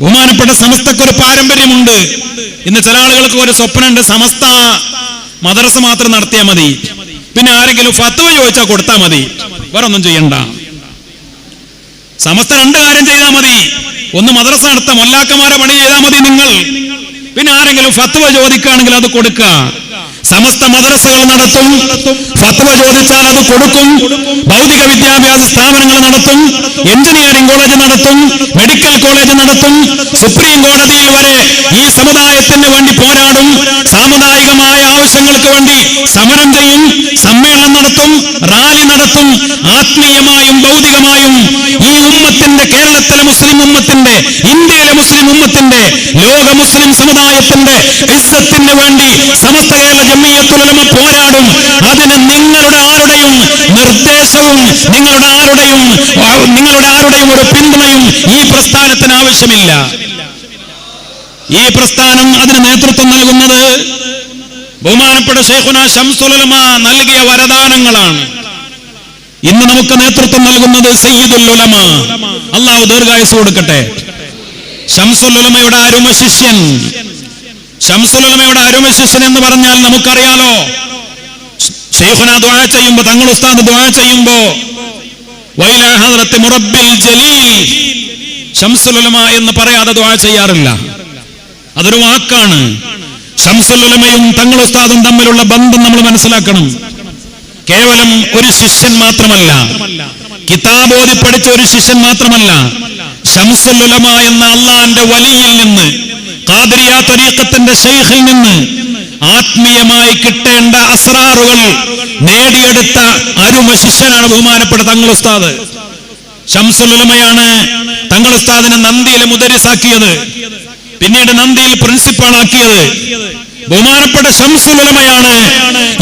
ബഹുമാനപ്പെട്ട സമസ്തക്ക് ഒരു പാരമ്പര്യമുണ്ട്. ഇന്ന് ചില ആളുകൾക്ക് ഒരു സ്വപ്നമുണ്ട് സമസ്ത മദ്രസ മാത്രം നടത്തിയാൽ മതി. പിന്നെ ആരെങ്കിലും ഫത്വ ചോദിച്ചാൽ കൊടുത്താൽ മതി. വേറെ ഒന്നും ചെയ്യണ്ട. സമസ്ത രണ്ട് കാര്യം ചെയ്താൽ മതി. ഒന്ന് മദ്രസ നടത്താം മൊല്ലാക്കന്മാരെ പണി ചെയ്താൽ മതി നിങ്ങൾ. പിന്നെ ആരെങ്കിലും ഫത്വ ചോദിക്കുകയാണെങ്കിൽ അത് കൊടുക്കുക. സമസ്ത മദ്രസകൾ നടത്തും ഫത്വ ചോദിച്ചാൽ അത് കൊടുക്കും ഭൗതിക വിദ്യാഭ്യാസ സ്ഥാപനങ്ങൾ നടത്തും എഞ്ചിനീയറിംഗ് കോളേജ് നടത്തും മെഡിക്കൽ കോളേജ് നടത്തും സുപ്രീം കോടതിയിൽ വരെ ഈ സമുദായത്തിന് വേണ്ടി പോരാടും സാമുദായികമായ ആവശ്യങ്ങൾക്ക് വേണ്ടി സമരം ചെയ്യും സമ്മേളനം നടത്തും റാലി നടത്തും ആത്മീയമായും ഭൗതികമായും ഈ ഉമ്മത്തിന്റെ കേരളത്തിലെ മുസ്ലിം ഉമ്മത്തിന്റെ ഇന്ത്യയിലെ മുസ്ലിം ഉമ്മത്തിന്റെ ലോക മുസ്ലിം സമുദായത്തിന്റെ ഇസ്സത്തിന് വേണ്ടി സമസ്ത കേരള ജമ്മിയത്തുലമ പോരാടും. അതിന് നിങ്ങളുടെ ആരുടെയും നിർദ്ദേശവും നിങ്ങളുടെ ആരുടെയും നിങ്ങളുടെ ആരുടെയും ഒരു പിന്തുണയും ഈ പ്രസ്ഥാനത്തിന് ആവശ്യമില്ല. ഈ പ്രസ്ഥാനം അതിന് നേതൃത്വം നൽകുന്നത് ബഹുമാനപ്പെട്ട ഷെയ്ഖുന ഷംസുലമ നൽകിയ വരദാനങ്ങളാണ്. ഇന്ന് നമുക്ക് നേതൃത്വം നൽകുന്നത് സയ്യിദുൽ ഉലമ. അള്ളാഹു ദീർഘായുസ് കൊടുക്കട്ടെ. ഷംസുൽ ഉലമയുടെ അരുമ ശിഷ്യൻ. ഷംസുൽ അരുമശിഷ്യൻ അരുമ ശിഷ്യൻ എന്ന് പറഞ്ഞാൽ നമുക്കറിയാലോ. ഷെയ്ഖുന ദ്വാ ചെയ്യുമ്പോ തങ്ങൾ ഉസ്താദ് ദ്വാ ചെയ്യുമ്പോ ഉലമ എന്ന് പറയാതെ ദ്വാ ചെയ്യാറില്ല. അതൊരു വാക്കാണ്. ഷംസുൽ ഉലമയും തങ്ങൾ ഉസ്താദും തമ്മിലുള്ള ബന്ധം നമ്മൾ മനസ്സിലാക്കണം. കേവലം ഒരു ശിഷ്യൻ മാത്രമല്ല. കിതാബ് ഓതി പഠിച്ച ഒരു ശിഷ്യൻ മാത്രമല്ല. ഷംസുൽ ഉലമ എന്ന അള്ളാന്റെ വലിയിൽ നിന്ന് ഖാദിരിയ തരീഖത്തിന്റെ ഷെയ്ഖിൽ നിന്ന് ആത്മീയമായി കിട്ടേണ്ട അസ്രാറുകൾ നേടിയെടുത്ത അരുമ ശിഷ്യനാണ് ബഹുമാനപ്പെട്ട തങ്ങൾ ഉസ്താദ് ഷംസുൽ ഉലമയാണ് തങ്ങൾ ഉസ്താദിനെ നന്ദിയിലെ മുദരിസാക്കിയത്. പിന്നീട് നന്ദിയിൽ പ്രിൻസിപ്പാളാക്കിയത്. ബഹുമാനപ്പെട്ട ശംസുലമയാണ്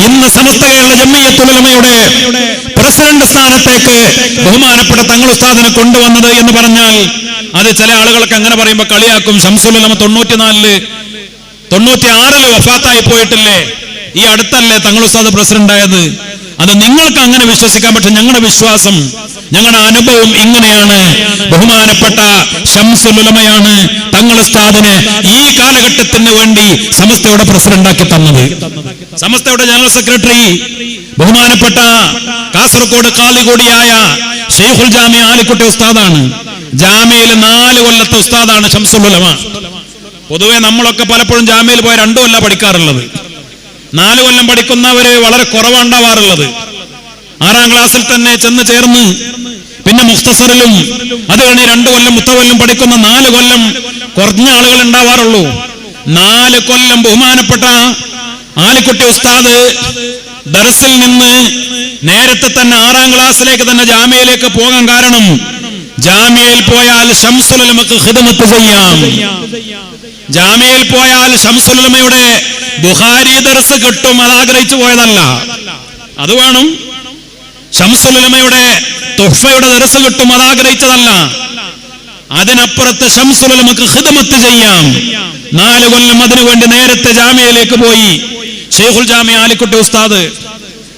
ഇന്ന് സമസ്ത കേരള ജമ്മിയത്തുലമയുടെ പ്രസിഡന്റ് സ്ഥാനത്തേക്ക് ബഹുമാനപ്പെട്ട തങ്ങൾ ഉസ്താദിനെ കൊണ്ടുവന്നത് എന്ന് പറഞ്ഞാൽ അത് ചില ആളുകൾക്ക് അങ്ങനെ പറയുമ്പോൾ കളിയാക്കും. ശംസുലമ തൊണ്ണൂറ്റിനാലിൽ തൊണ്ണൂറ്റി ആറിൽ വഫാത്തായി പോയിട്ടില്ലേ? ഈ അടുത്തല്ലേ തങ്ങൾ ഉസ്താദ് പ്രസിഡന്റ് ആയത് അത് നിങ്ങൾക്ക് അങ്ങനെ വിശ്വസിക്കാൻ പക്ഷെ ഞങ്ങളുടെ വിശ്വാസം ഞങ്ങളുടെ അനുഭവം ഇങ്ങനെയാണ്. ബഹുമാനപ്പെട്ട ശംസുലുലമയാണ് തങ്ങൾ ഉസ്താദിന് ഈ കാലഘട്ടത്തിന് വേണ്ടി സമസ്തയുടെ പ്രസിഡന്റാക്കി തന്നത്. സമസ്തയുടെ ജനറൽ സെക്രട്ടറി ബഹുമാനപ്പെട്ട കാസർഗോഡ് കാലികോടിയായ ഷെയ്ഖുൽ ജാമ്യ ആലിക്കുട്ടി ഉസ്താദാണ്. ജാമ്യയിലെ നാല് കൊല്ലത്തെ ഉസ്താദാണ് ഷംസുലുലമ പൊതുവെ നമ്മളൊക്കെ പലപ്പോഴും ജാമ്യയിൽ പോയ രണ്ടു കൊല്ലം പഠിക്കാറുള്ളത്. നാല് കൊല്ലം പഠിക്കുന്നവര് വളരെ കുറവുണ്ടാവാറുള്ളത് ആറാം ക്ലാസ്സിൽ തന്നെ ചെന്ന് ചേർന്ന് പിന്നെ മുഖ്തസറിലും അത് കഴിഞ്ഞ് രണ്ടു കൊല്ലം മുത്തകൊല്ലം പഠിക്കുന്ന നാല് കൊല്ലം കുറഞ്ഞ ആളുകൾ ഉണ്ടാവാറുള്ളൂ. നാല് കൊല്ലം ബഹുമാനപ്പെട്ട ആലിക്കുട്ടി ഉസ്താദ് ദർസിൽ നിന്ന് നേരത്തെ തന്നെ ആറാം ക്ലാസ്സിലേക്ക് തന്നെ ജാമ്യയിലേക്ക് പോകാൻ കാരണം ജാമ്യയിൽ പോയാൽ ഷംസുലമക്ക് ഹിദമത്ത് ചെയ്യാം. ജാമ്യയിൽ പോയാൽ ഷംസുലമയുടെ ബുഹാരി ദർസ് കിട്ടും അത് ആഗ്രഹിച്ചു പോയതല്ല. അത് വേണം ഷംസുലമയുടെ തുഹഫയുടെ ദർസ് കിട്ടും അത് ആഗ്രഹിച്ചതല്ല. അതിനപ്പുറത്ത് ഷംസുലമക്ക് ഹിദമത്ത് ചെയ്യാം. നാല് കൊല്ലം അതിനു വേണ്ടി നേരത്തെ ജാമ്യയിലേക്ക് പോയി. ഷെയ്ഖുൽ ജാമ്യ ആലിക്കുട്ടി ഉസ്താദ്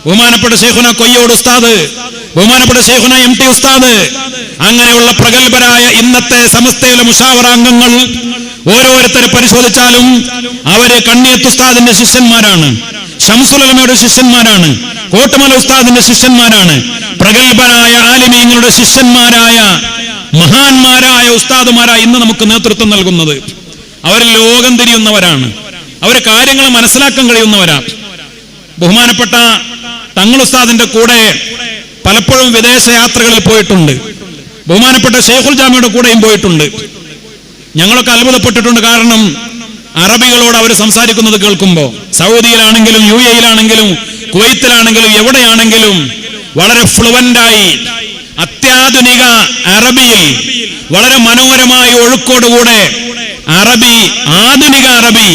ബഹുമാനപ്പെട്ട ഷെയ്ഖുന കൊയ്യോട് ഉസ്താദ് ബഹുമാനപ്പെട്ട ഷെയ്ഖുന എം ടി ഉസ്താദ് അങ്ങനെയുള്ള പ്രഗത്ഭരായ ഇന്നത്തെ സമസ്തയിലെ മുഷാവറ അംഗങ്ങൾ ഓരോരുത്തരെ പരിശോധിച്ചാലും അവർ കണ്ണിയത്ത് ഉസ്താദിന്റെ ശിഷ്യന്മാരാണ്. ഷംസുലമയുടെ ശിഷ്യന്മാരാണ്. കോട്ടമല ഉസ്താദിന്റെ ശിഷ്യന്മാരാണ്. പ്രഗത്ഭരായ ആലിമീങ്ങളുടെ ശിഷ്യന്മാരായ മഹാന്മാരായ ഉസ്താദുമാരായ ഇന്ന് നമുക്ക് നേതൃത്വം നൽകുന്നത്. അവർ ലോകം തിരിയുന്നവരാണ്. അവർ കാര്യങ്ങൾ മനസ്സിലാക്കാൻ കഴിയുന്നവരാണ് ബഹുമാനപ്പെട്ട തങ്ങൾ ഉസ്താദിന്റെ കൂടെ പലപ്പോഴും വിദേശ യാത്രകളിൽ പോയിട്ടുണ്ട്. ബഹുമാനപ്പെട്ട ഷെയ്ഖുൽ ജാമിയുടെ കൂടെയും പോയിട്ടുണ്ട്. ഞങ്ങളൊക്കെ അത്ഭുതപ്പെട്ടിട്ടുണ്ട്. കാരണം അറബികളോട് അവർ സംസാരിക്കുന്നത് കേൾക്കുമ്പോൾ സൗദിയിലാണെങ്കിലും യു എയിലാണെങ്കിലും കുവൈത്തിലാണെങ്കിലും എവിടെയാണെങ്കിലും വളരെ ഫ്ലുവന്റായി അത്യാധുനിക അറബിയിൽ വളരെ മനോഹരമായ ഒഴുക്കോടുകൂടെ അറബി ആധുനിക അറബി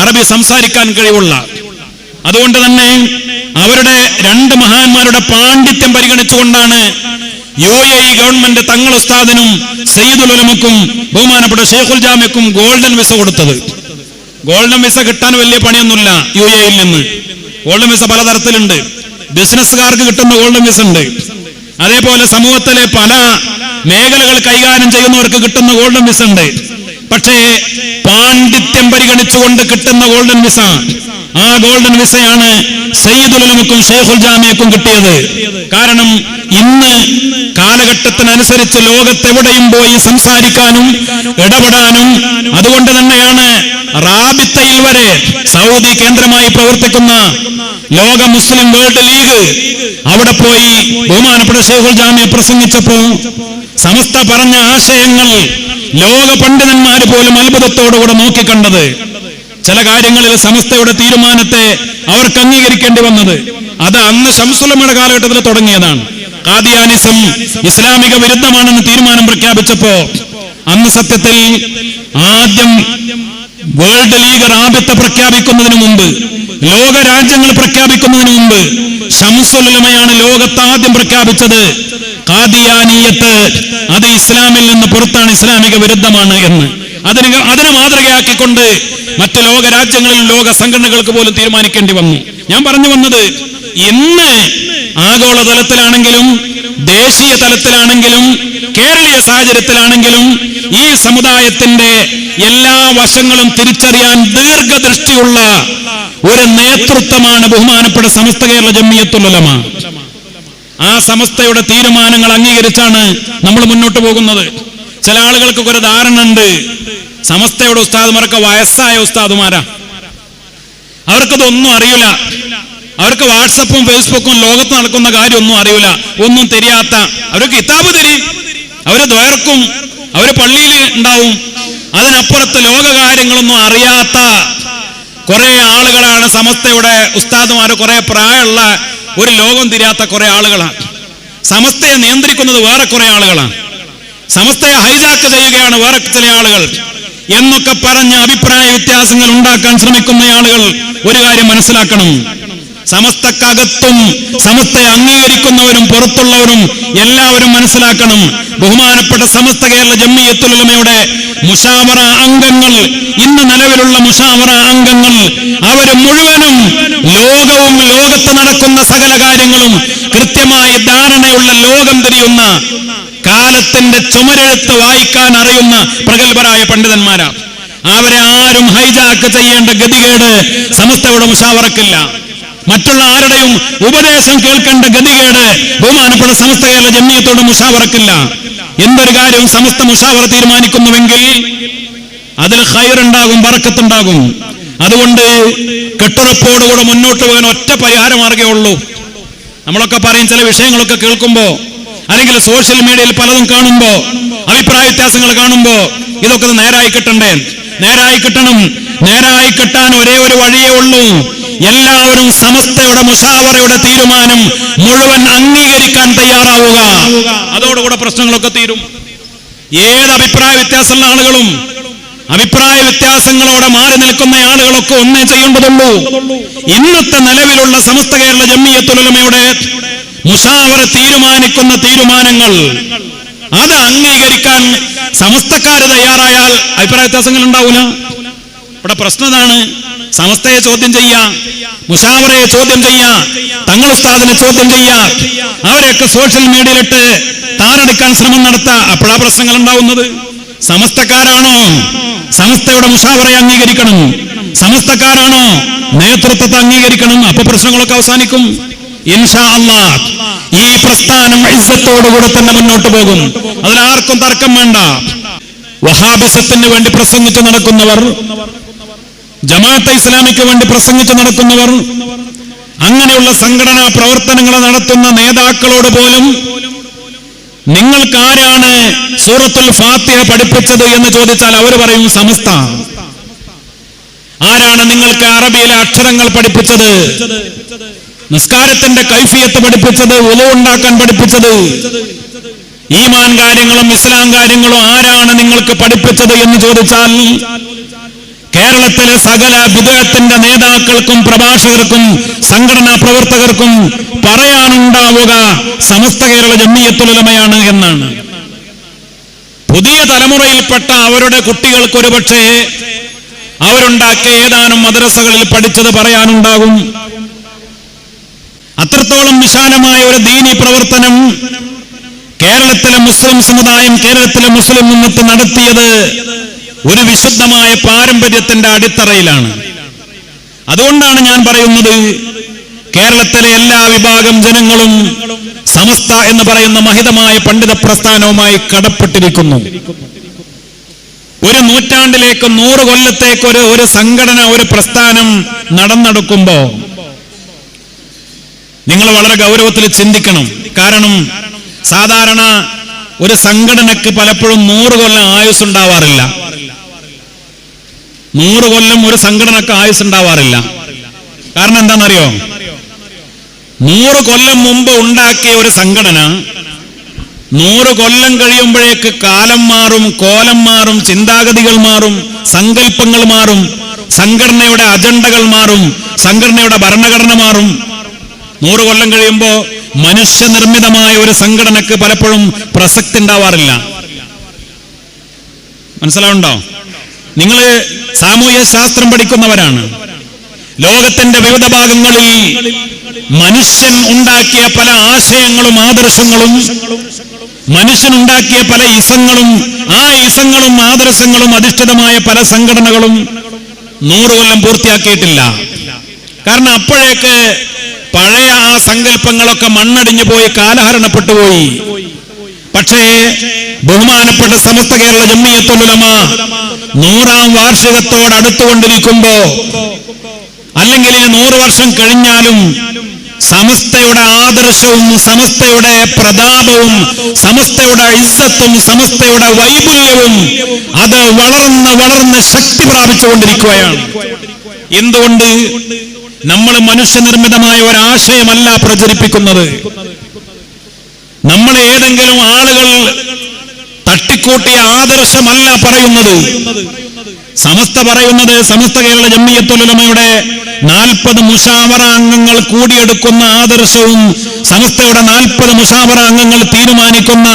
അറബി സംസാരിക്കാൻ കഴിവുള്ള. അതുകൊണ്ട് തന്നെ അവരുടെ രണ്ട് മഹാന്മാരുടെ പാണ്ഡിത്യം പരിഗണിച്ചുകൊണ്ടാണ് യു എ ഇ ഗവൺമെന്റ് തങ്ങൾ ഉസ്താദിനും സയ്യിദുൽ ഉലമക്കും ബഹുമാനപ്പെട്ട ഷെയ്ഖുൽ ജാമ്യക്കും ഗോൾഡൻ വിസ കൊടുത്തത്. ഗോൾഡൻ വിസ കിട്ടാൻ വലിയ പണിയൊന്നുമില്ല യു എയിൽ നിന്ന്. Golden visa പലതരത്തിലുണ്ട്. ബിസിനസ്സുകാർക്ക് കിട്ടുന്ന ഗോൾഡൻ വിസ ഉണ്ട്. അതേപോലെ സമൂഹത്തിലെ പല മേഖലകൾ കൈകാര്യം ചെയ്യുന്നവർക്ക് കിട്ടുന്ന ഗോൾഡൻ വിസ ഉണ്ട്. പക്ഷേ പാണ്ഡിത്യം പരിഗണിച്ചുകൊണ്ട് കിട്ടുന്ന ഗോൾഡൻ വിസ ആ ഗോൾഡൻ വിസയാണ് സയ്യിദുലമുക്കും ഷെയ്ഖുൽ ജാമിയക്കും കിട്ടിയത്. കാരണം ഇന്ന് കാലഘട്ടത്തിനനുസരിച്ച് ലോകത്തെവിടെയും പോയി സംസാരിക്കാനും ഇടപെടാനും അതുകൊണ്ട് തന്നെയാണ് റാബിത്തയിൽ വരെ സൗദി കേന്ദ്രമായി പ്രവർത്തിക്കുന്ന ലോക മുസ്ലിം വേൾഡ് ലീഗ് അവിടെ പോയി ബഹുമാനപ്പെട്ട ഷെയ്ഖുൽ ജാമ്യ പ്രസംഗിച്ചപ്പോ സമസ്ത പറഞ്ഞ ആശയങ്ങൾ ലോക പണ്ഡിതന്മാർ പോലും അത്ഭുതത്തോടുകൂടെ നോക്കിക്കണ്ടത്. ചില കാര്യങ്ങളിൽ സമസ്തയുടെ തീരുമാനത്തെ അവർക്ക് അംഗീകരിക്കേണ്ടി വന്നത്. അത് അന്ന് ശംസുലമയുടെ കാലഘട്ടത്തിൽ തുടങ്ങിയതാണ്. കാദിയാനിസം ഇസ്ലാമിക വിരുദ്ധമാണെന്ന് തീരുമാനം പ്രഖ്യാപിച്ചപ്പോ അന്ന് സത്യത്തിൽ ആദ്യം വേൾഡ് ലീഗ് റാബിത്ത പ്രഖ്യാപിക്കുന്നതിന് മുമ്പ് ലോക രാജ്യങ്ങൾ പ്രഖ്യാപിക്കുന്നതിന് മുമ്പ് ഷംസുലമയാണ് ലോകത്ത് ആദ്യം പ്രഖ്യാപിച്ചത്. കാദിയാനീയത്ത് അത് ഇസ്ലാമിൽ നിന്ന് പുറത്താണ് ഇസ്ലാമിക വിരുദ്ധമാണ് എന്ന്. അതിന് അതിനെ മാതൃകയാക്കിക്കൊണ്ട് മറ്റ് ലോക രാജ്യങ്ങളിൽ ലോക സംഘടനകൾക്ക് പോലും തീരുമാനിക്കേണ്ടി വന്നു. ഞാൻ പറഞ്ഞു വന്നത് ഇന്ന് ആഗോള തലത്തിലാണെങ്കിലും ദേശീയ തലത്തിലാണെങ്കിലും കേരളീയ സാഹചര്യത്തിലാണെങ്കിലും ഈ സമുദായത്തിന്റെ എല്ലാ വശങ്ങളും തിരിച്ചറിയാൻ ദീർഘദൃഷ്ടിയുള്ള ഒരു നേതൃത്വമാണ് ബഹുമാനപ്പെട്ട സമസ്ത കേരള ജമ്മിയത്തുലമ ആ സമസ്തയുടെ തീരുമാനങ്ങൾ അംഗീകരിച്ചാണ് നമ്മൾ മുന്നോട്ട് പോകുന്നത്. ചില ആളുകൾക്കൊക്കെ ഒരു ധാരണ ഉണ്ട്. സമസ്തയുടെ ഉസ്താദുമാരൊക്കെ വയസ്സായ ഉസ്താദുമാരാ. അവർക്കതൊന്നും അറിയില്ല. അവർക്ക് വാട്സപ്പും ഫേസ്ബുക്കും ലോകത്ത് നടക്കുന്ന കാര്യമൊന്നും അറിയില്ല. ഒന്നും തിരിയാത്ത. അവർക്ക് കിതാബ് തരി. അവർ ദ്വയർക്കും അവർ പള്ളിയിൽ ഉണ്ടാവും. അതിനപ്പുറത്ത് ലോകകാര്യങ്ങളൊന്നും അറിയാത്ത കുറെ ആളുകളാണ് സമസ്തയുടെ ഉസ്താദുമാർ കുറെ പ്രായമുള്ള ഒരു ലോകം തിരിയാത്ത കുറെ ആളുകളാണ്. സമസ്തയെ നിയന്ത്രിക്കുന്നത് വേറെ കുറെ ആളുകളാണ്. സമസ്തയെ ഹൈജാക്ക് ചെയ്യുകയാണ് വേറെ ചില ആളുകൾ. എന്നൊക്കെ പറഞ്ഞ അഭിപ്രായ വ്യത്യാസങ്ങൾ ഉണ്ടാക്കാൻ ശ്രമിക്കുന്ന ആളുകൾ ഒരു കാര്യം മനസ്സിലാക്കണം. സമസ്തക്കകത്തും സമസ്തയെ അംഗീകരിക്കുന്നവരും പുറത്തുള്ളവരും എല്ലാവരും മനസ്സിലാക്കണം. ബഹുമാനപ്പെട്ട സമസ്ത കേരള ജമ്മിയത്തുലമയുടെ മുഷാവറ അംഗങ്ങൾ ഇന്ന് നിലവിലുള്ള മുഷാവറ അംഗങ്ങൾ അവർ മുഴുവനും ലോകവും ലോകത്ത് നടക്കുന്ന സകല കാര്യങ്ങളും കൃത്യമായി ധാരണയുള്ള ലോകം തിരിയുന്ന കാലത്തിന്റെ ചുമരെഴുത്ത് വായിക്കാൻ അറിയുന്ന പ്രഗത്ഭരായ പണ്ഡിതന്മാരാണ് അവരെ ആരും ഹൈജാക്ക് ചെയ്യേണ്ട ഗതികേട് സമസ്തയുടെ മുഷാവറക്കില്ല. മറ്റുള്ള ആരുടെയും ഉപദേശം കേൾക്കേണ്ട ഗതികേട് ബഹുമാനപ്പെട്ട സമസ്ത കേരള ജമ്മിയത്തോട് മുഷാവറക്കില്ല. എന്തൊരു കാര്യവും സമസ്ത മുഷാവറ തീരുമാനിക്കുന്നുവെങ്കിൽ അതിൽ ഹൈറുണ്ടാകും വറക്കത്തുണ്ടാകും അതുകൊണ്ട് കെട്ടുറപ്പോടുകൂടെ മുന്നോട്ട് പോകാൻ ഒറ്റ പരിഹാരമാർഗേ ഉള്ളൂ. നമ്മളൊക്കെ പറയും ചില വിഷയങ്ങളൊക്കെ കേൾക്കുമ്പോ അല്ലെങ്കിൽ സോഷ്യൽ മീഡിയയിൽ പലതും കാണുമ്പോ അഭിപ്രായ വ്യത്യാസങ്ങൾ കാണുമ്പോ ഇതൊക്കെ നേരായി കിട്ടണ്ടേ? നേരായി കിട്ടണം. നേരായി കിട്ടാൻ ഒരേ ഒരു വഴിയേ ഉള്ളൂ. എല്ലാവരും സമസ്തയുടെ മുഷാവറയുടെ തീരുമാനം മുഴുവൻ അംഗീകരിക്കാൻ തയ്യാറാവുക. അതോടുകൂടെ പ്രശ്നങ്ങളൊക്കെ തീരും. ഏത് അഭിപ്രായ വ്യത്യാസമുള്ള ആളുകളും അഭിപ്രായ വ്യത്യാസങ്ങളോടെ മാറി നിൽക്കുന്ന ആളുകളൊക്കെ ഒന്നേ ചെയ്യേണ്ടതുള്ളൂ. ഇന്നത്തെ നിലവിലുള്ള സമസ്ത കേരള ജമ്മിയത്തുലമയുടെ മുഷാവറ തീരുമാനിക്കുന്ന തീരുമാനങ്ങൾ അത് അംഗീകരിക്കാൻ സമസ്തക്കാര് തയ്യാറായാൽ അഭിപ്രായ വ്യത്യാസങ്ങൾ ഉണ്ടാവൂല. ഇവിടെ പ്രശ്നം ഇതാണ്. സമസ്തയെ ചോദ്യം ചെയ്യാ മുഷാവറയെ ചോദ്യം ചെയ്യാ തങ്ങൾ ഉസ്താദിനെ ചോദ്യം ചെയ്യാ. അവരെയൊക്കെ സോഷ്യൽ മീഡിയയിലിട്ട് താറെടുക്കാൻ ശ്രമം നടത്ത. അപ്പോഴാ പ്രശ്നങ്ങൾ ഉണ്ടാവുന്നത്. സമസ്തക്കാരാണോ? സമസ്തയുടെ മുഷാവറയെ അംഗീകരിക്കണം. സമസ്തക്കാരാണോ? നേതൃത്വത്തെ അംഗീകരിക്കണം. അപ്പൊ പ്രശ്നങ്ങളൊക്കെ അവസാനിക്കും. ഇൻഷാ അള്ളാ ഈ പ്രസ്ഥാനം ഇസ്സത്തോടുകൂടെ തന്നെ മുന്നോട്ട് പോകും. അതിലാർക്കും തർക്കം വേണ്ട. വഹാബിസത്തിന് വേണ്ടി പ്രസംഗിച്ചു നടക്കുന്നവർ ജമാഅത്തെ ഇസ്ലാമിക്ക് വേണ്ടി പ്രസംഗിച്ച് നടക്കുന്നവർ അങ്ങനെയുള്ള സംഘടനാ പ്രവർത്തനങ്ങൾ നടത്തുന്ന നേതാക്കളോട് പോലും നിങ്ങൾക്കാരാണ് സൂറത്തുൽ ഫാത്തിഹ പഠിപ്പിച്ചത് എന്ന് ചോദിച്ചാൽ അവർ പറയും സമസ്ത. ആരാണ് നിങ്ങൾക്ക് അറബിയിലെ അക്ഷരങ്ങൾ പഠിപ്പിച്ചത്? നിസ്കാരത്തിന്റെ കൈഫിയത്ത് പഠിപ്പിച്ചത്? ഉളു ഉണ്ടാക്കാൻ പഠിപ്പിച്ചത്? ഈമാൻ കാര്യങ്ങളും ഇസ്ലാം കാര്യങ്ങളും ആരാണ് നിങ്ങൾക്ക് പഠിപ്പിച്ചത് എന്ന് ചോദിച്ചാൽ കേരളത്തിലെ സകല വിദേഹത്തിന്റെ നേതാക്കൾക്കും പ്രഭാഷകർക്കും സംഘടനാ പ്രവർത്തകർക്കും പറയാനുണ്ടാവുക സമസ്ത കേരള ജമ്മിയത്തുലമയാണ് എന്നാണ്. പുതിയ തലമുറയിൽപ്പെട്ട അവരുടെ കുട്ടികൾക്ക് ഒരുപക്ഷെ അവരുണ്ടാക്കിയ ഏതാനും മദ്രസകളിൽ പഠിച്ചത് പറയാനുണ്ടാകും. അത്രത്തോളം വിശാലമായ ഒരു ദീനി പ്രവർത്തനം കേരളത്തിലെ മുസ്ലിം സമുദായം കേരളത്തിലെ മുസ്ലിം മുന്നത്ത് നടത്തിയത് ഒരു വിശുദ്ധമായ പാരമ്പര്യത്തിന്റെ അടിത്തറയിലാണ്. അതുകൊണ്ടാണ് ഞാൻ പറയുന്നത് കേരളത്തിലെ എല്ലാ വിഭാഗം ജനങ്ങളും സമസ്ത എന്ന് പറയുന്ന മഹിതമായ പണ്ഡിത പ്രസ്ഥാനവുമായി കടപ്പെട്ടിരിക്കുന്നു. ഒരു നൂറ്റാണ്ടിലേക്ക് നൂറ് കൊല്ലത്തേക്ക് ഒരു ഒരു സംഘടന ഒരു പ്രസ്ഥാനം നടന്നെടുക്കുമ്പോ നിങ്ങൾ വളരെ ഗൗരവത്തിൽ ചിന്തിക്കണം. കാരണം സാധാരണ ഒരു സംഘടനക്ക് പലപ്പോഴും നൂറ് കൊല്ലം ആയുസ് ഉണ്ടാവാറില്ല നൂറ് കൊല്ലം ഒരു സംഘടനക്ക് ആയുസ് ഉണ്ടാവാറില്ല കാരണം എന്താണെന്നറിയോ? നൂറ് കൊല്ലം മുമ്പ് ഉണ്ടാക്കിയ ഒരു സംഘടന നൂറ് കൊല്ലം കഴിയുമ്പോഴേക്ക് കാലം മാറും കോലം മാറും ചിന്താഗതികൾ മാറും സങ്കല്പങ്ങൾ മാറും സംഘടനയുടെ അജണ്ടകൾ മാറും സംഘടനയുടെ ഭരണഘടന മാറും. നൂറ് കൊല്ലം കഴിയുമ്പോ മനുഷ്യനിർമ്മിതമായ ഒരു സംഘടനക്ക് പലപ്പോഴും പ്രസക്തി ഉണ്ടാവാറില്ല. മനസ്സിലാവുണ്ടോ നിങ്ങൾ സാമൂഹ്യ ശാസ്ത്രം പഠിക്കുന്നവരാണ്. ലോകത്തിന്റെ വിവിധ ഭാഗങ്ങളിൽ മനുഷ്യൻ ഉണ്ടാക്കിയ പല ആശയങ്ങളും ആദർശങ്ങളും മനുഷ്യനുണ്ടാക്കിയ പല ഇസങ്ങളും ആ ഇസങ്ങളും ആദർശങ്ങളും അധിഷ്ഠിതമായ പല സംഘടനകളും നൂറ് കൊല്ലം പൂർത്തിയാക്കിയിട്ടില്ല. കാരണം അപ്പോഴേക്ക് പഴയ ആ സങ്കല്പങ്ങളൊക്കെ മണ്ണടിഞ്ഞു പോയി കാലഹരണപ്പെട്ടു പോയി. പക്ഷേ ബഹുമാനപ്പെട്ട സമസ്ത കേരള ജമ്മിയത്തുലമ നൂറാം വാർഷികത്തോട് അടുത്തുകൊണ്ടിരിക്കുമ്പോ അല്ലെങ്കിൽ ഈ നൂറ് വർഷം കഴിഞ്ഞാലും സമസ്തയുടെ ആദർശവും സമസ്തയുടെ പ്രതാപവും സമസ്തയുടെ ഇസ്സത്തും സമസ്തയുടെ വൈപുല്യവും അത് വളർന്ന് വളർന്ന് ശക്തി പ്രാപിച്ചുകൊണ്ടിരിക്കുകയാണ് എന്തുകൊണ്ട് നമ്മൾ മനുഷ്യനിർമ്മിതമായ ഒരാശയമല്ല പ്രചരിപ്പിക്കുന്നത്? നമ്മൾ ഏതെങ്കിലും ആളുകൾ തട്ടിക്കൂട്ടിയ ആദർശമല്ല പറയുന്നത്. സമസ്ത പറയുന്നത് സമസ്ത കേരള ജമ്മിയത്തുലമയുടെ നാൽപ്പത് മുഷാവറ അംഗങ്ങൾ കൂടിയെടുക്കുന്ന ആദർശവും സമസ്തയുടെ നാൽപ്പത് മുഷാവറ അംഗങ്ങൾ തീരുമാനിക്കുന്ന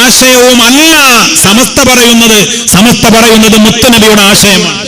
ആശയവും അല്ല സമസ്ത പറയുന്നത്. സമസ്ത പറയുന്നത് മുത്തനബിയുടെ ആശയമാണ്.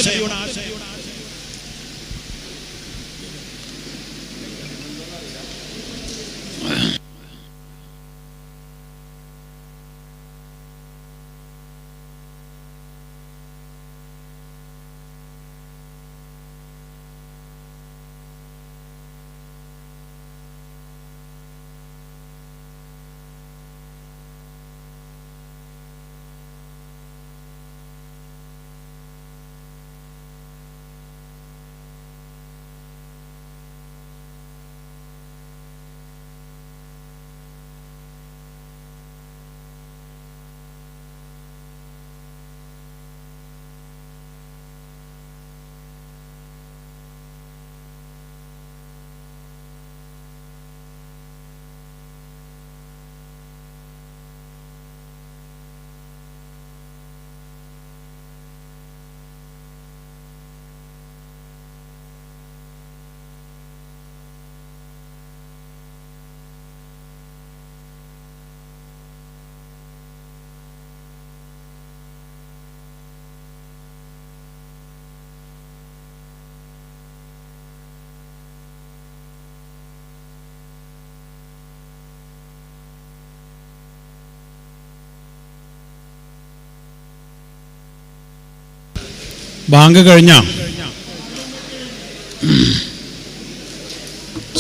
ബാങ്ക് കഴിഞ്ഞ?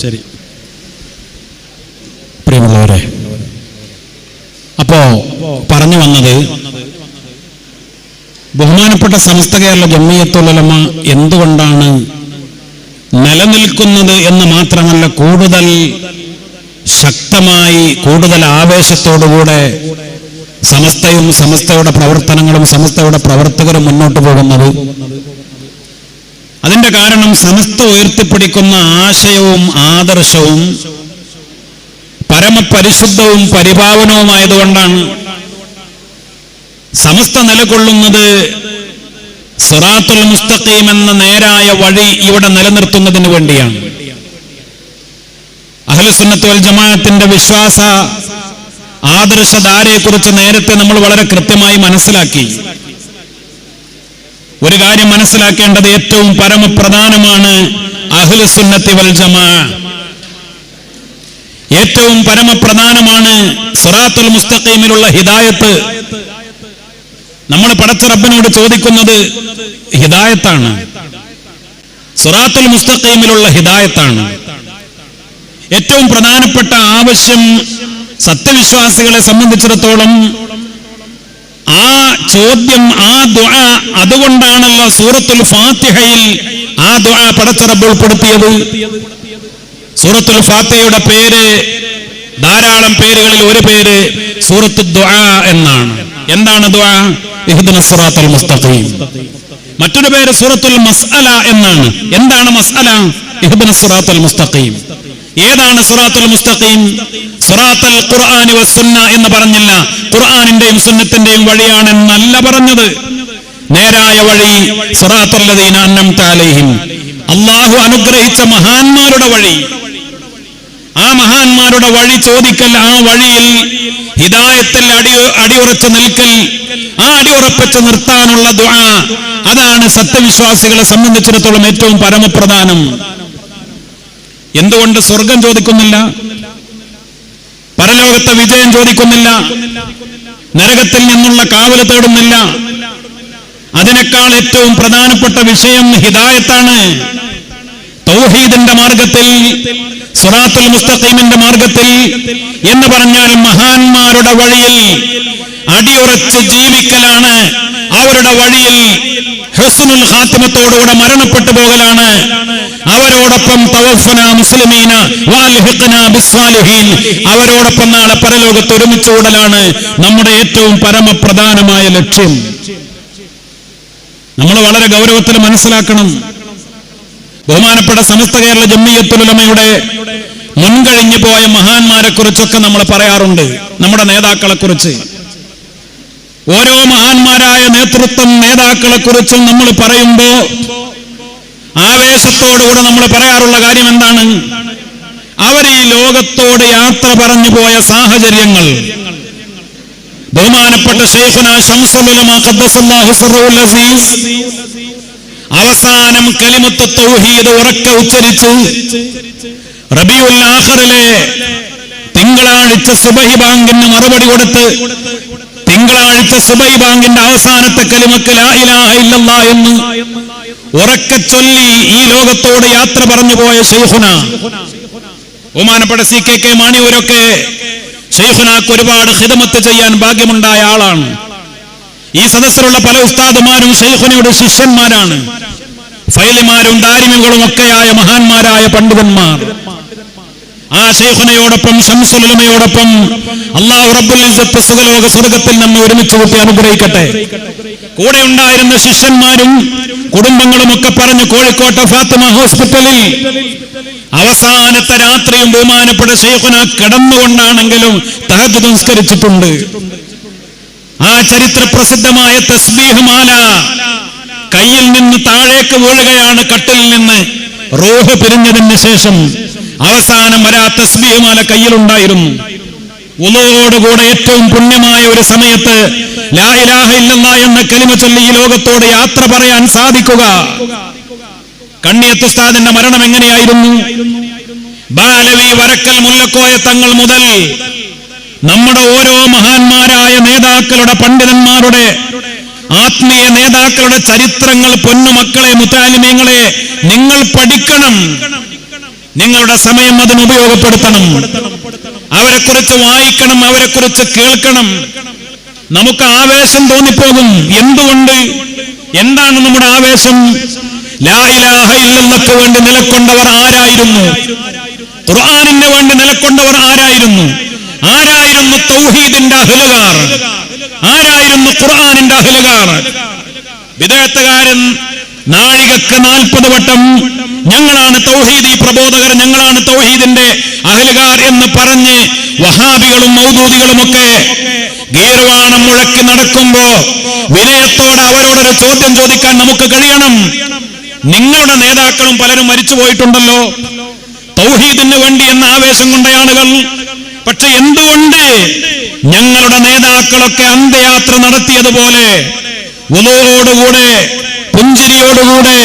ശരി. പ്രിയമുള്ളവരെ അപ്പോ പറഞ്ഞു വന്നത് ബഹുമാനപ്പെട്ട സമസ്ത കേരള ജമ്മിയത്തുലമ എന്തുകൊണ്ടാണ് നിലനിൽക്കുന്നത് എന്ന് മാത്രമല്ല കൂടുതൽ ശക്തമായി കൂടുതൽ ആവേശത്തോടുകൂടെ സമസ്തയും സമസ്തയുടെ പ്രവർത്തനങ്ങളും സമസ്തയുടെ പ്രവർത്തകരും മുന്നോട്ട് പോകുന്നത്. അതിന്റെ കാരണം സമസ്ത ഉയർത്തിപ്പിടിക്കുന്ന ആശയവും ആദർശവും പരമപരിശുദ്ധവും പരിപാവനവുമായതുകൊണ്ടാണ് സമസ്ത നിലകൊള്ളുന്നത് സിറാത്തുൽ മുസ്തഖീം എന്ന നേരായ വഴി ഇവിടെ നിലനിർത്തുന്നതിന് വേണ്ടിയാണ്. അഹ്ലുസുന്നത്ത് വൽ ജമാഅത്തിന്റെ വിശ്വാസ ആദർശധാരയെക്കുറിച്ച് നേരത്തെ നമ്മൾ വളരെ കൃത്യമായി മനസ്സിലാക്കി. ഒരു കാര്യം മനസ്സിലാക്കേണ്ടത് ഏറ്റവും പരമപ്രധാനമാണ് അഹ്ലുസുന്നത്തി വൽ ജമാ. ഏറ്റവും പരമപ്രധാനമാണ് സിറാത്തുൽ മുസ്തഖീമിലുള്ള ഹിദായത്ത്. നമ്മൾ പടച്ച റബ്ബിനോട് ചോദിക്കുന്നത് ഹിദായത്താണ്. സിറാത്തുൽ മുസ്തഖീമിലുള്ള ഹിദായത്താണ്. ഏറ്റവും പ്രധാനപ്പെട്ട ആവശ്യം സത്യവിശ്വാസികളെ സംബന്ധിച്ചിടത്തോളം ആ ചോദ്യം ആ ദുആ അതുകൊണ്ടാണല്ലോ സൂറത്തുൽ ഫാത്തിഹയിൽ ആ ദുആ പടച്ചറബ് ഉൾപ്പെടുത്തിയത്. സൂറത്തുൽ ഫാത്തിഹയുടെ പേര് ധാരാളം പേരുകളിൽ ഒരു പേര് സൂറത്തു ദുആ എന്നാണ്. എന്താണ് ദുആ? മുസ്തഖീം. മറ്റൊരു പേര് സൂറത്തുൽ മസ്അല എന്നാണ്. എന്താണ് മസ്അല? ഇഹ്ദിന മുസ്തഖീം. ഏതാണ് സുറാത്തുൽ മുസ്തഖീം? സുറാത്തൽ ഖുർആനി വസ്സുന്ന എന്ന് പറഞ്ഞില്ല. ഖുർആനിന്റെയും സുന്നത്തിന്റെയും വഴിയാണെന്നല്ല പറഞ്ഞത്. നേരായ വഴി അലൈഹിം. അള്ളാഹു അനുഗ്രഹിച്ച മഹാന്മാരുടെ വഴി. ആ മഹാന്മാരുടെ വഴി ചോദിക്കൽ ആ വഴിയിൽ ഹിദായത്തിൽ അടി അടിയുറച്ച് നിൽക്കൽ ആ അടിയുറപ്പിച്ച് നിർത്താനുള്ള ദുആ. അതാണ് സത്യവിശ്വാസികളെ സംബന്ധിച്ചിടത്തോളം ഏറ്റവും പരമപ്രധാനം. എന്തുകൊണ്ട് സ്വർഗം ചോദിക്കുന്നില്ല? പരലോകത്തെ വിജയം ചോദിക്കുന്നില്ല. നരകത്തിൽ നിന്നുള്ള കാവൽ തേടുന്നില്ല. അതിനേക്കാൾ ഏറ്റവും പ്രധാനപ്പെട്ട വിഷയം ഹിദായത്താണ്. തൗഹീദിന്റെ മാർഗത്തിൽ സുറാത്തുൽ മുസ്തഖീമിന്റെ മാർഗത്തിൽ എന്ന് പറഞ്ഞാൽ മഹാന്മാരുടെ വഴിയിൽ അടിയുറച്ച് ജീവിക്കലാണ്. അവരുടെ വഴിയിൽ ഹുസ്നുൽ ഹാത്തിമത്തോടുകൂടെ മരണപ്പെട്ടു പോകലാണ്. അവരോടൊപ്പം തവഫന മുസ്ലിമീന അവരോടൊപ്പം നാളെ പരലോകത്ത് ഒരുമിച്ച് കൂടലാണ് നമ്മുടെ ഏറ്റവും പരമപ്രധാനമായ ലക്ഷ്യം. നമ്മൾ വളരെ ഗൗരവത്തിൽ മനസ്സിലാക്കണം. ബഹുമാനപ്പെട്ട സമസ്ത കേരള ജമ്മിയത്തുലമയുടെ മുൻകഴിഞ്ഞു പോയ മഹാന്മാരെ കുറിച്ചൊക്കെ നമ്മൾ പറയാറുണ്ട്. നമ്മുടെ നേതാക്കളെ കുറിച്ച് ഓരോ മഹാന്മാരായ നേതൃത്വം നേതാക്കളെ കുറിച്ചും നമ്മൾ പറയുമ്പോ ആവേശത്തോടുകൂടെ നമ്മൾ പറയാറുള്ള കാര്യം എന്താണ് അവർ ഈ ലോകത്തോട് യാത്ര പറഞ്ഞു പോയ സാഹചര്യങ്ങൾ. ബഹുമാനപ്പെട്ട അസീസ് അവസാനം കലിമത്ത് തൗഹീദ് ഉറക്കെ ഉച്ചരിച്ച് റബിയുൽ തിങ്കളാഴ്ച സുബഹി ബാങ്കിന് മറുപടി കൊടുത്ത് തിങ്കളാഴ്ച സുബൈ ബാങ്കിന്റെ അവസാനത്തെ കലിമക്ക് ലാ ഇലാഹ ഇല്ലല്ലാ എന്ന് ഉറക്കെ ചൊല്ലി ഈ ലോകത്തോട് യാത്ര പറഞ്ഞു പോയ ഷെയ്ഹുന ബഹുമാനപ്പെട്ട സി കെ കെ മാണിയൂരൊക്കെ ഷെയ്ഖുനാക്ക് ഒരുപാട് ഹിദമത്ത് ചെയ്യാൻ ഭാഗ്യമുണ്ടായ ആളാണ്. ഈ സദസ്സിലുള്ള പല ഉസ്താദുമാരും ഷെയ്ഖുനയുടെ ശിഷ്യന്മാരാണ്. ഫൈലിമാരും ദാരിമികളും ഒക്കെയായ മഹാന്മാരായ പണ്ഡിതന്മാർ. ആ ഷെയ്ഖുനയോടൊപ്പം ഷംസുലമയോടൊപ്പം അള്ളാഹു റബ്ബുൽ ഇസ്സത്ത് സുഖലോക സ്വർഗത്തിൽ നമ്മെ ഒരുമിച്ച് കൂട്ടി അനുഗ്രഹിക്കട്ടെ. കൂടെ ഉണ്ടായിരുന്ന ശിഷ്യന്മാരും കുടുംബങ്ങളും ഒക്കെ പറഞ്ഞു കോഴിക്കോട്ടെ ഫാത്തിമ ഹോസ്പിറ്റലിൽ അവസാനത്തെ രാത്രിയും ബഹുമാനപ്പെട്ട ഷെയ്ഖുന കിടന്നുകൊണ്ടാണെങ്കിലും തഹജ് സംസ്കരിച്ചിട്ടുണ്ട് ആ ചരിത്ര പ്രസിദ്ധമായ തസ്ബീഹ് മാല കയ്യിൽ നിന്ന് താഴേക്ക് വീഴുകയാണ് കട്ടിൽ നിന്ന് റോഹ് പിരിഞ്ഞതിന് ശേഷം അവസാനം വരാ തസ്ബീഹ് മാല കയ്യിലുണ്ടായിരുന്നു. ഉളോടുകൂടെ ഏറ്റവും പുണ്യമായ ഒരു സമയത്ത് ലാ ഇലാഹ ഇല്ലല്ലാ എന്ന കലിമ ചൊല്ലി ഈ ലോകത്തോട് യാത്ര പറയാൻ സാധിക്കുക. കണ്ണിയത്തുസ്താദിന്റെ മരണം എങ്ങനെയായിരുന്നു? ബാലവി വരക്കൽ മുല്ലക്കോയ തങ്ങൾ മുതൽ നമ്മുടെ ഓരോ മഹാന്മാരായ നേതാക്കളുടെ പണ്ഡിതന്മാരുടെ ആത്മീയ നേതാക്കളുടെ ചരിത്രങ്ങൾ പൊന്നുമക്കളെ മുത്താലിമീങ്ങളെ നിങ്ങൾ പഠിക്കണം. നിങ്ങളുടെ സമയം അതിന് ഉപയോഗപ്പെടുത്തണം. അവരെ കുറിച്ച് വായിക്കണം അവരെ കുറിച്ച് കേൾക്കണം. നമുക്ക് ആവേശം തോന്നിപ്പോകും. എന്തുകൊണ്ട്? എന്താണ് നമ്മുടെ ആവേശം? ലായിലാഹയില്ലെന്നൊക്കെ വേണ്ടി നിലക്കൊണ്ടവർ ആരായിരുന്നു? ഖുർആാനിന് വേണ്ടി നിലക്കൊണ്ടവർ ആരായിരുന്നു? ആരായിരുന്നു തൗഹീദിന്റെ അഹലുകാർ? ആരായിരുന്നു ഖുർആാനിന്റെ അഹലുകാർ? വിദേഹത്തുകാരൻ നാഴികക്ക് നാൽപ്പത് വട്ടം ഞങ്ങളാണ് തൗഹീദി പ്രബോധകർ ഞങ്ങളാണ് തൗഹീദിന്റെ അഹലുകാർ എന്ന് പറഞ്ഞ് വഹാബികളും മൗദൂദികളും ഒക്കെ ഗീർവാണം മുഴക്കി നടക്കുമ്പോ വിനയത്തോടെ അവരോടൊരു ചോദ്യം ചോദിക്കാൻ നമുക്ക് കഴിയണം. നിങ്ങളുടെ നേതാക്കളും പലരും മരിച്ചു പോയിട്ടുണ്ടല്ലോ. തൗഹീദിന് വേണ്ടി എന്ന ആവേശം കൊണ്ട ആളുകൾ. പക്ഷെ എന്തുകൊണ്ട് ഞങ്ങളുടെ നേതാക്കളൊക്കെ അന്ത്യയാത്ര നടത്തിയതുപോലെ ഉലോടുകൂടെ പുഞ്ചിരിയോടുകൂടെ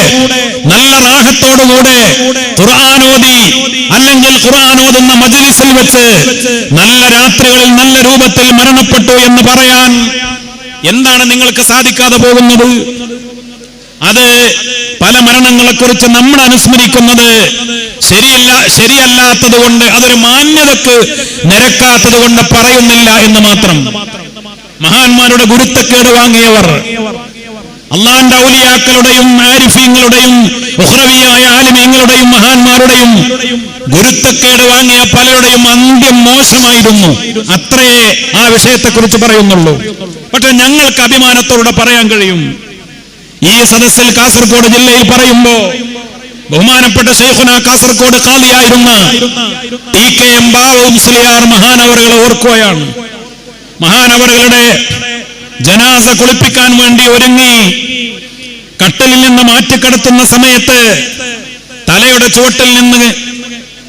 നല്ല റാഹത്തോടുകൂടെ ഖുർആാനോദി അല്ലെങ്കിൽ ഖുർആാനോദുന്ന മജ്ലിസിൽ വെച്ച് നല്ല രാത്രികളിൽ നല്ല രൂപത്തിൽ മരണപ്പെട്ടു എന്ന് പറയാൻ എന്താണ് നിങ്ങൾക്ക് സാധിക്കാതെ പോകുന്നത്? അത് പല മരണങ്ങളെ കുറിച്ച് നമ്മൾ അനുസ്മരിക്കുന്നത് ശരിയല്ല ശരിയല്ലാത്തത് കൊണ്ട് അതൊരു മാന്യതക്ക് നിരക്കാത്തത് കൊണ്ട് പറയുന്നില്ല എന്ന് മാത്രം. മഹാന്മാരുടെ ഗുരുത്തക്കേട് വാങ്ങിയവർ അള്ളാന്റെ ഔലിയാക്കളുടെയും ആരിഫീങ്ങളുടെയും ഉഹ്രവിയായ ആലിമീങ്ങളുടെയും മഹാന്മാരുടെയും ഗുരുത്തക്കേട് വാങ്ങിയ പലരുടെയും അന്ത്യം മോശമായിരുന്നു. അത്രയേ ആ വിഷയത്തെക്കുറിച്ച് പറയുന്നുള്ളൂ. പക്ഷെ ഞങ്ങൾക്ക് അഭിമാനത്തോടെ പറയാൻ കഴിയും. ഈ സദസ്സിൽ കാസർഗോഡ് ജില്ലയിൽ പറയുമ്പോ ബഹുമാനപ്പെട്ട ഷെയ്ഖുന Kasaragod കാലിയായിരുന്ന T K M Bavu Musliyar മഹാനവറുകളെ ഓർക്കുകയാണ്. മഹാനവറുകളുടെ ജനാസ കുളിപ്പിക്കാൻ വേണ്ടി ഒരുങ്ങി കട്ടലിൽ നിന്ന് മാറ്റിക്കടത്തുന്ന സമയത്ത് തലയുടെ ചുവട്ടിൽ നിന്ന്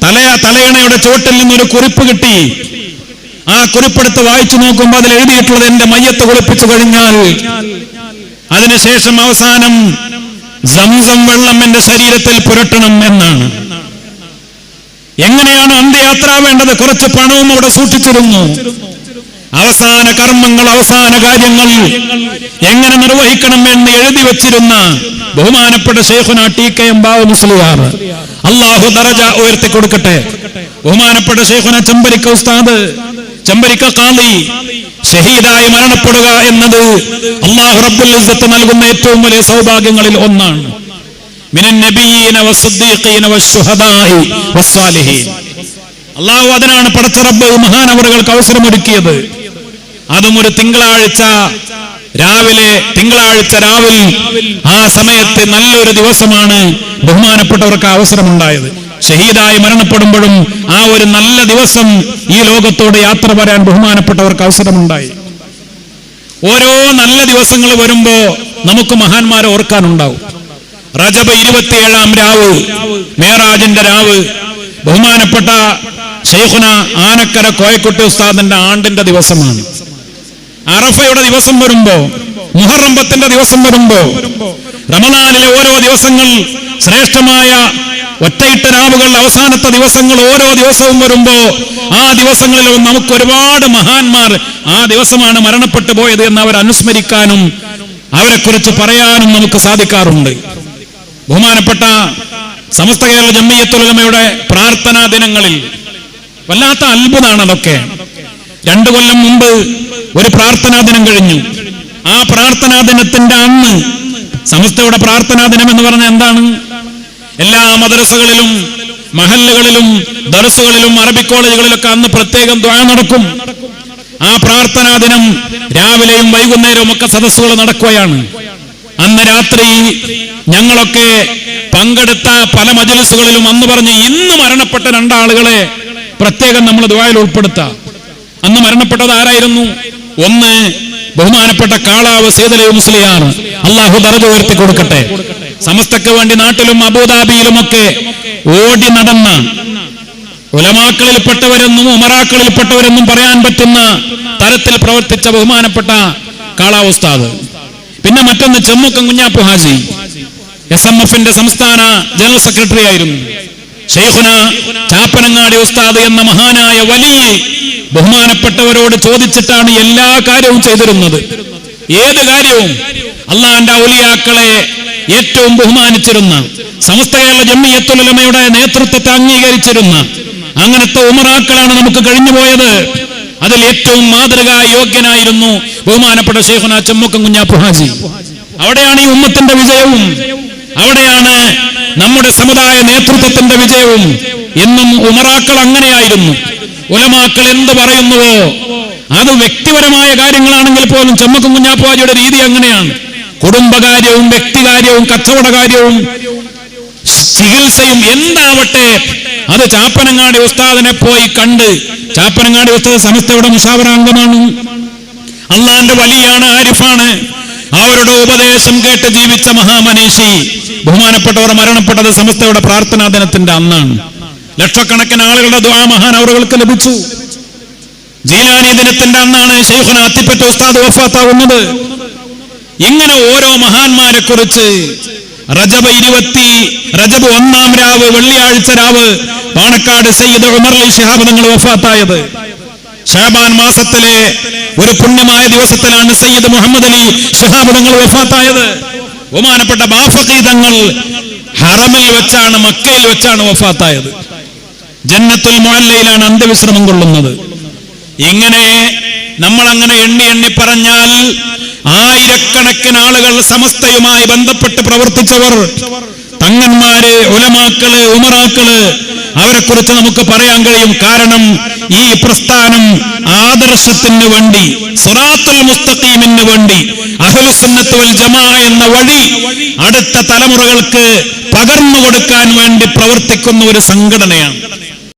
തല തലയണയുടെ ചുവട്ടിൽ ഒരു കുറിപ്പ് കിട്ടി. ആ കുറിപ്പെടുത്ത് വായിച്ചു നോക്കുമ്പോൾ അതിൽ എഴുതിയിട്ടുള്ളത് എന്റെ മയ്യത്ത് കുളിപ്പിച്ചു കഴിഞ്ഞാൽ അതിനുശേഷം അവസാനം സംസം വെള്ളം എന്റെ ശരീരത്തിൽ പുരട്ടണം എന്നാണ്. എങ്ങനെയാണ് അന്ത്യയാത്ര വേണ്ടത്? കുറച്ച് പണവും അവിടെ സൂക്ഷിച്ചിരുന്നു. അവസാന കർമ്മങ്ങൾ അവസാന കാര്യങ്ങൾ എങ്ങനെ നിർവഹിക്കണം എന്ന് എഴുതി വച്ചിരുന്ന ബഹുമാനപ്പെട്ട ഷെയ്ഖുന T K M Babu Musliyar. അള്ളാഹു ദറജ ഉയർത്തി കൊടുക്കട്ടെ. ബഹുമാനപ്പെട്ട ഷെയ്ഖുന ചെമ്പരിക്ക ഉസ്താദ് ചെമ്പരിക്ക കാളി ഷഹീദായി മരണപ്പെടുക എന്നത് അള്ളാഹു റബ്ബുൽ ഇസ്സത്ത് നൽകുന്ന ഏറ്റവും വലിയ സൗഭാഗ്യങ്ങളിൽ ഒന്നാണ്. അള്ളാഹു അതിനാണ് പടച്ചറബ് മഹാനവറുകൾക്ക് അവസരമൊരുക്കിയത്. അതും ഒരു തിങ്കളാഴ്ച രാവിലെ തിങ്കളാഴ്ച രാവിലെ ആ സമയത്ത് നല്ലൊരു ദിവസമാണ് ബഹുമാനപ്പെട്ടവർക്ക് അവസരമുണ്ടായത്. ഷഹീദായി മരണപ്പെടുമ്പോഴും ആ ഒരു നല്ല ദിവസം ഈ ലോകത്തോട് യാത്ര പറയാൻ ബഹുമാനപ്പെട്ടവർക്ക് അവസരമുണ്ടായി. ഓരോ നല്ല ദിവസങ്ങൾ വരുമ്പോ നമുക്ക് മഹാന്മാരെ ഓർക്കാനുണ്ടാവും. റജബ് ഇരുപത്തിയേഴാം രാവ് മേറാജിന്റെ രാവ് ബഹുമാനപ്പെട്ട ഷെയ്ഖുന ആനക്കര കോയക്കുട്ടി ഉസ്താദിന്റെ ആണ്ടിന്റെ ദിവസമാണ്. അറഫയുടെ ദിവസം വരുമ്പോ മുഹറംബത്തിന്റെ ദിവസം വരുമ്പോ റമദാനിലെ ഓരോ ദിവസങ്ങൾ ശ്രേഷ്ഠമായ ഒറ്റയിട്ട രാവുകൾ അവസാനത്തെ ദിവസങ്ങൾ ഓരോ ദിവസവും വരുമ്പോ ആ ദിവസങ്ങളിലും നമുക്ക് ഒരുപാട് മഹാന്മാർ ആ ദിവസമാണ് മരണപ്പെട്ടു പോയത് എന്ന് അവർ അനുസ്മരിക്കാനും അവരെ കുറിച്ച് പറയാനും നമുക്ക് സാധിക്കാറുണ്ട്. ബഹുമാനപ്പെട്ട സമസ്ത കേരള ജമ്മിയത്തുലമയുടെ പ്രാർത്ഥനാ ദിനങ്ങളിൽ വല്ലാത്ത അത്ഭുതമാണ് അതൊക്കെ. രണ്ടു കൊല്ലം മുമ്പ് ഒരു പ്രാർത്ഥനാ ദിനം കഴിഞ്ഞു. ആ പ്രാർത്ഥനാ ദിനത്തിന്റെ അന്ന് സമസ്തയുടെ പ്രാർത്ഥനാ ദിനം എന്ന് പറഞ്ഞാൽ എന്താണ്? എല്ലാ മദ്രസകളിലും മഹല്ലുകളിലും ദർസുകളിലും അറബി കോളേജുകളിലൊക്കെ അന്ന് പ്രത്യേകം ദ്വാ നടക്കും. ആ പ്രാർത്ഥനാ ദിനം രാവിലെയും വൈകുന്നേരവും ഒക്കെ സദസ്സുകൾ നടക്കുകയാണ്. അന്ന് രാത്രി ഞങ്ങളൊക്കെ പങ്കെടുത്ത പല മജലിസുകളിലും അന്ന് പറഞ്ഞ് ഇന്ന് മരണപ്പെട്ട രണ്ടാളുകളെ പ്രത്യേകം നമ്മൾ ദ്വായിൽ ഉൾപ്പെടുത്താം. അന്ന് മരണപ്പെട്ടത് ആരായിരുന്നു? ഒന്ന് ബഹുമാനപ്പെട്ട കാളാവ് സേതലേ മുസ്ലിയാണ്. അള്ളാഹു ദറജ ഉയർത്തി കൊടുക്കട്ടെ. സമസ്തക്ക് വേണ്ടി നാട്ടിലും അബുദാബിയിലുമൊക്കെ ഓടി നടന്ന ഉലമാക്കളിൽപ്പെട്ടവരെന്നും ഉമറാക്കളിൽപ്പെട്ടവരെന്നും പറയാൻ പറ്റുന്ന തരത്തിൽ പ്രവർത്തിച്ച ബഹുമാനപ്പെട്ട കാളാവ് ഉസ്താദ്. പിന്നെ മറ്റൊന്ന് ചെമ്മുക്കം കുഞ്ഞാപ്പു ഹാജി. എസ് എം എഫിന്റെ സംസ്ഥാന ജനറൽ സെക്രട്ടറി ആയിരുന്നു. ചാപ്പനങ്ങാടി ഉസ്താദ് എന്ന മഹാനായ വലിയ ബഹുമാനപ്പെട്ടവരോട് ചോദിച്ചിട്ടാണ് എല്ലാ കാര്യവും ചെയ്തിരുന്നത്. ഏത് കാര്യവും അള്ളാന്റെ ഔലിയാക്കളെ ഏറ്റവും ബഹുമാനിച്ചിരുന്ന സമസ്ത കേരള ജമ്മിയത്തുലമയുടെ നേതൃത്വത്തെ അംഗീകരിച്ചിരുന്ന അങ്ങനത്തെ ഉമറാക്കളാണ് നമുക്ക് കഴിഞ്ഞുപോയത് അതിൽ ഏറ്റവും മാതൃകാ യോഗ്യനായിരുന്നു ബഹുമാനപ്പെട്ട ഷെയ്ഖുന ചെമ്മക്കം കുഞ്ഞാപ്പു ഹാജി. അവിടെയാണ് ഈ ഉമ്മത്തിന്റെ വിജയവും. അവിടെയാണ് നമ്മുടെ സമുദായ നേതൃത്വത്തിന്റെ വിജയവും. എന്നും ഉമറാക്കൾ അങ്ങനെയായിരുന്നു. ഉലമാക്കൾ എന്ത് പറയുന്നുവോ അത് വ്യക്തിപരമായ കാര്യങ്ങളാണെങ്കിൽ പോലും ചെമ്മക്കും കുഞ്ഞാപ്പാജിയുടെ രീതി അങ്ങനെയാണ്. കുടുംബകാര്യവും വ്യക്തികാര്യവും കച്ചവടകാര്യവും ചികിത്സയും എന്താവട്ടെ? അത് ചാപ്പനങ്ങാടി ഉസ്താദിനെ പോയി കണ്ട് ചാപ്പനങ്ങാടി ഉസ്താദ് സമസ്തയുടെ മുഷാവരാംഗമാണ് അള്ളാന്റെ വലിയാണ് ആരിഫാണ്. അവരുടെ ഉപദേശം കേട്ട് ജീവിച്ച മഹാമനീഷി ബഹുമാനപ്പെട്ടവർ മരണപ്പെട്ടത് സമസ്തയുടെ പ്രാർത്ഥനാ ദിനത്തിന്റെ അന്നാണ്. ലക്ഷക്കണക്കിന് ആളുകളുടെ ദ്വാ മഹാനവറുകൾക്ക് ലഭിച്ചു. ജീലാനി ദിനത്തിന്റെ അന്നാണ് ഷെയ്ഖുന അത്തിപ്പറ്റ ഉസ്താദ് വഫാത്താവുന്നത് ഇങ്ങനെ ഓരോ മഹാന്മാരെ കുറിച്ച് റജബ് ഇരുപത്തി റജബ് ഒന്നാം രാവ് വെള്ളിയാഴ്ച രാവ് പാണക്കാട് സയ്യിദ് ഉമർലി ശിഹാബ് നിങ്ങൾ വഫാത്തായത്. ഷാബാൻ മാസത്തിലെ ഒരു പുണ്യമായ ദിവസത്തിലാണ് സയ്യിദ് മുഹമ്മദ് അലി ഷിഹാബ് തങ്ങൾ വഫാത്തായത്. ബഹുമാനപ്പെട്ട ബാഫഖി തങ്ങൾ ഹറമിൽ വെച്ചാണ് മക്കയിൽ വെച്ചാണ് വഫാത്തായത്. ജന്നത്തുൽ മുഅല്ലയിലാണ് അന്ത്യവിശ്രമം കൊള്ളുന്നത്. ഇങ്ങനെ നമ്മൾ അങ്ങനെ എണ്ണി എണ്ണി പറഞ്ഞാൽ ആയിരക്കണക്കിന് ആളുകൾ സമസ്തയുമായി ബന്ധപ്പെട്ട് പ്രവർത്തിച്ചവർ തങ്ങന്മാര് ഉലമാക്കൾ ഉമറാക്കൾ അവരെ കുറിച്ച് നമുക്ക് പറയാൻ കഴിയും. കാരണം ഈ പ്രസ്ഥാനം ആദർശത്തിന് വേണ്ടി സുറാത്തുൽ മുസ്തഖീമിന് വേണ്ടി അഹ്ലുസുന്നത്ത് വൽ ജമാ എന്ന വഴി അടുത്ത തലമുറകൾക്ക് പകർന്നു കൊടുക്കാൻ വേണ്ടി പ്രവർത്തിക്കുന്ന ഒരു സംഘടനയാണ്.